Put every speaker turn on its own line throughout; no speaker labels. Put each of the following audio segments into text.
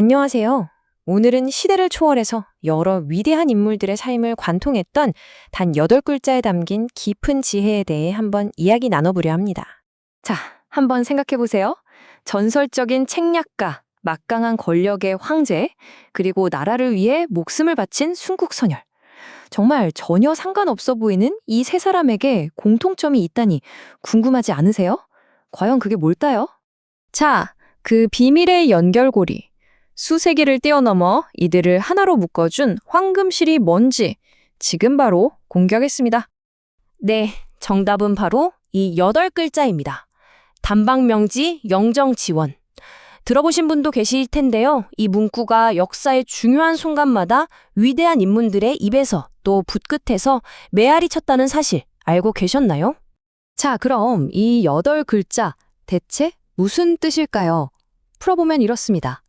안녕하세요. 오늘은 시대를 초월해서 여러 위대한 인물들의 삶을 관통했던 단 8글자에 담긴 깊은 지혜에 대해 한번 이야기 나눠보려 합니다. 자, 한번 생각해 보세요. 전설적인 책략가, 막강한 권력의 황제, 그리고 나라를 위해 목숨을 바친 순국선열. 정말 전혀 상관없어 보이는 이 세 사람에게 공통점이 있다니 궁금하지 않으세요? 과연 그게 뭘까요? 자, 그 비밀의 연결고리. 수세기를 뛰어넘어 이들을 하나로 묶어준 황금실이 뭔지 지금 바로 공개하겠습니다. 네, 정답은 바로 이 여덟 글자입니다. 단방명지 영정지원. 들어보신 분도 계실 텐데요. 이 문구가 역사의 중요한 순간마다 위대한 인물들의 입에서 또 붓끝에서 메아리 쳤다는 사실 알고 계셨나요? 자, 그럼 이 여덟 글자 대체 무슨 뜻일까요? 풀어보면 이렇습니다.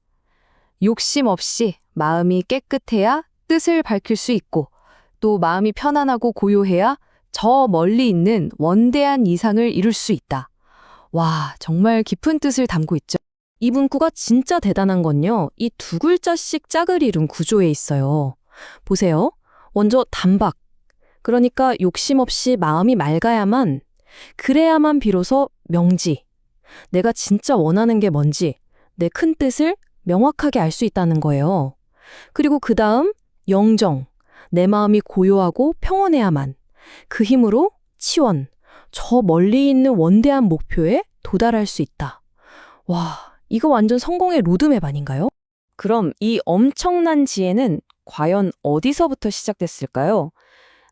욕심 없이 마음이 깨끗해야 뜻을 밝힐 수 있고 또 마음이 편안하고 고요해야 저 멀리 있는 원대한 이상을 이룰 수 있다. 와, 정말 깊은 뜻을 담고 있죠. 이 문구가 진짜 대단한 건요. 이 두 글자씩 짝을 이룬 구조에 있어요. 보세요. 먼저 단박. 그러니까 욕심 없이 마음이 맑아야만, 그래야만 비로소 명지. 내가 진짜 원하는 게 뭔지, 내 큰 뜻을 명확하게 알 수 있다는 거예요. 그리고 그 다음, 영정. 내 마음이 고요하고 평온해야만. 그 힘으로 치원. 저 멀리 있는 원대한 목표에 도달할 수 있다. 와, 이거 완전 성공의 로드맵 아닌가요? 그럼 이 엄청난 지혜는 과연 어디서부터 시작됐을까요?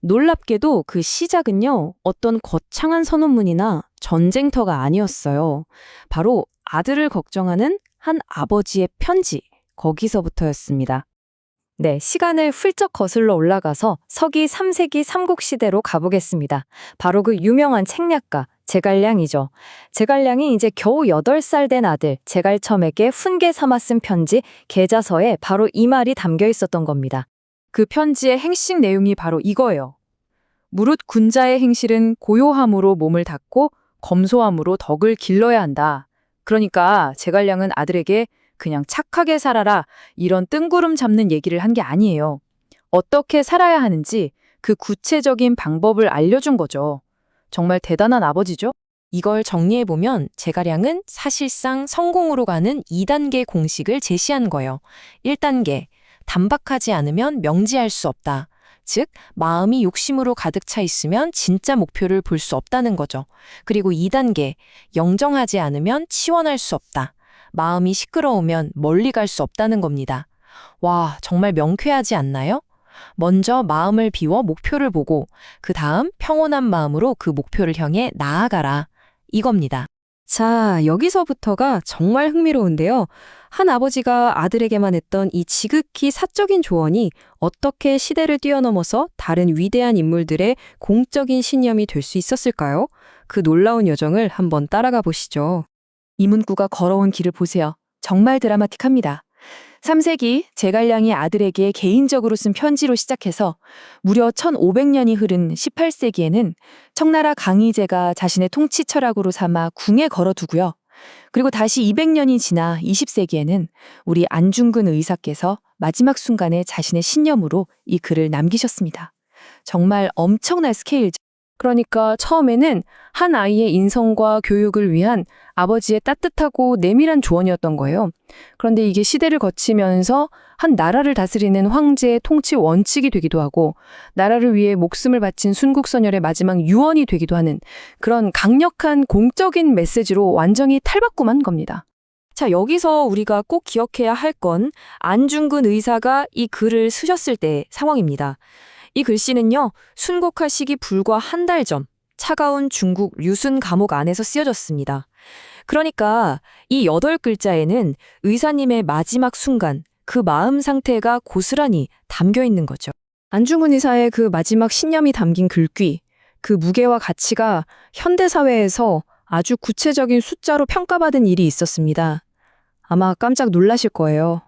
놀랍게도 그 시작은요, 어떤 거창한 선언문이나 전쟁터가 아니었어요. 바로 아들을 걱정하는 한 아버지의 편지, 거기서부터였습니다. 네, 시간을 훌쩍 거슬러 올라가서 서기 3세기 삼국시대로 가보겠습니다. 바로 그 유명한 책략가, 제갈량이죠. 제갈량이 이제 겨우 8살 된 아들 제갈첨에게 훈계 삼아 쓴 편지 계자서에 바로 이 말이 담겨 있었던 겁니다.
그 편지의 행식 내용이 바로 이거예요. 무릇 군자의 행실은 고요함으로 몸을 닫고 검소함으로 덕을 길러야 한다. 그러니까 제갈량은 아들에게 그냥 착하게 살아라 이런 뜬구름 잡는 얘기를 한 게 아니에요. 어떻게 살아야 하는지 그 구체적인 방법을 알려준 거죠. 정말 대단한 아버지죠?
이걸 정리해보면 제갈량은 사실상 성공으로 가는 2단계 공식을 제시한 거예요. 1단계, 단박하지 않으면 명지할 수 없다. 즉, 마음이 욕심으로 가득 차 있으면 진짜 목표를 볼 수 없다는 거죠. 그리고 2단계, 영정하지 않으면 치원할 수 없다. 마음이 시끄러우면 멀리 갈 수 없다는 겁니다. 와, 정말 명쾌하지 않나요? 먼저 마음을 비워 목표를 보고 그 다음 평온한 마음으로 그 목표를 향해 나아가라. 이겁니다. 자, 여기서부터가 정말 흥미로운데요. 한 아버지가 아들에게만 했던 이 지극히 사적인 조언이 어떻게 시대를 뛰어넘어서 다른 위대한 인물들의 공적인 신념이 될 수 있었을까요? 그 놀라운 여정을 한번 따라가 보시죠.
이 문구가 걸어온 길을 보세요. 정말 드라마틱합니다. 3세기 제갈량이 아들에게 개인적으로 쓴 편지로 시작해서 무려 1500년이 흐른 18세기에는 청나라 강희제가 자신의 통치 철학으로 삼아 궁에 걸어두고요. 그리고 다시 200년이 지나 20세기에는 우리 안중근 의사께서 마지막 순간에 자신의 신념으로 이 글을 남기셨습니다. 정말 엄청난 스케일죠. 그러니까 처음에는 한 아이의 인성과 교육을 위한 아버지의 따뜻하고 내밀한 조언이었던 거예요. 그런데 이게 시대를 거치면서 한 나라를 다스리는 황제의 통치 원칙이 되기도 하고 나라를 위해 목숨을 바친 순국선열의 마지막 유언이 되기도 하는 그런 강력한 공적인 메시지로 완전히 탈바꿈한 겁니다.
자, 여기서 우리가 꼭 기억해야 할 건 안중근 의사가 이 글을 쓰셨을 때 상황입니다. 이 글씨는요, 순국하시기 불과 한 달 전 차가운 중국 류순 감옥 안에서 쓰여졌습니다. 그러니까 이 여덟 글자에는 의사님의 마지막 순간, 그 마음 상태가 고스란히 담겨 있는 거죠. 안중근 의사의 그 마지막 신념이 담긴 글귀, 그 무게와 가치가 현대사회에서 아주 구체적인 숫자로 평가받은 일이 있었습니다. 아마 깜짝 놀라실 거예요.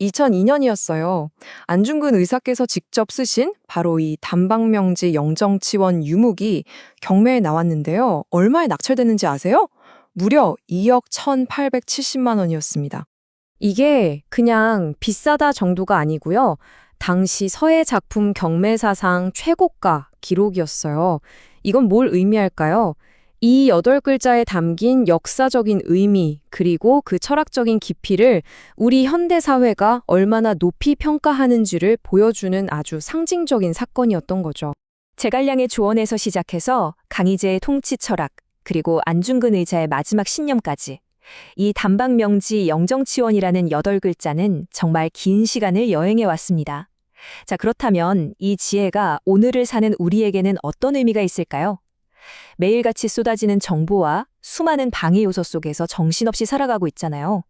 2002년이었어요. 안중근 의사께서 직접 쓰신 바로 이 단방명지 영정치원 유목이 경매에 나왔는데요. 얼마에 낙찰됐는지 아세요? 무려 2억 1,870만 원이었습니다. 이게 그냥 비싸다 정도가 아니고요. 당시 서예 작품 경매사상 최고가 기록이었어요. 이건 뭘 의미할까요? 이 여덟 글자에 담긴 역사적인 의미, 그리고 그 철학적인 깊이를 우리 현대사회가 얼마나 높이 평가하는지를 보여주는 아주 상징적인 사건이었던 거죠.
제갈량의 조언에서 시작해서 강희제의 통치 철학, 그리고 안중근 의자의 마지막 신념까지. 이 단방명지 영정치원이라는 여덟 글자는 정말 긴 시간을 여행해 왔습니다. 자, 그렇다면 이 지혜가 오늘을 사는 우리에게는 어떤 의미가 있을까요? 매일같이 쏟아지는 정보와 수많은 방해 요소 속에서 정신없이 살아가고 있잖아요.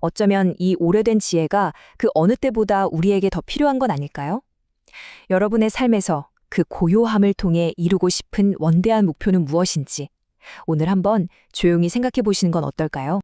어쩌면 이 오래된 지혜가 그 어느 때보다 우리에게 더 필요한 건 아닐까요? 여러분의 삶에서 그 고요함을 통해 이루고 싶은 원대한 목표는 무엇인지 오늘 한번 조용히 생각해 보시는 건 어떨까요?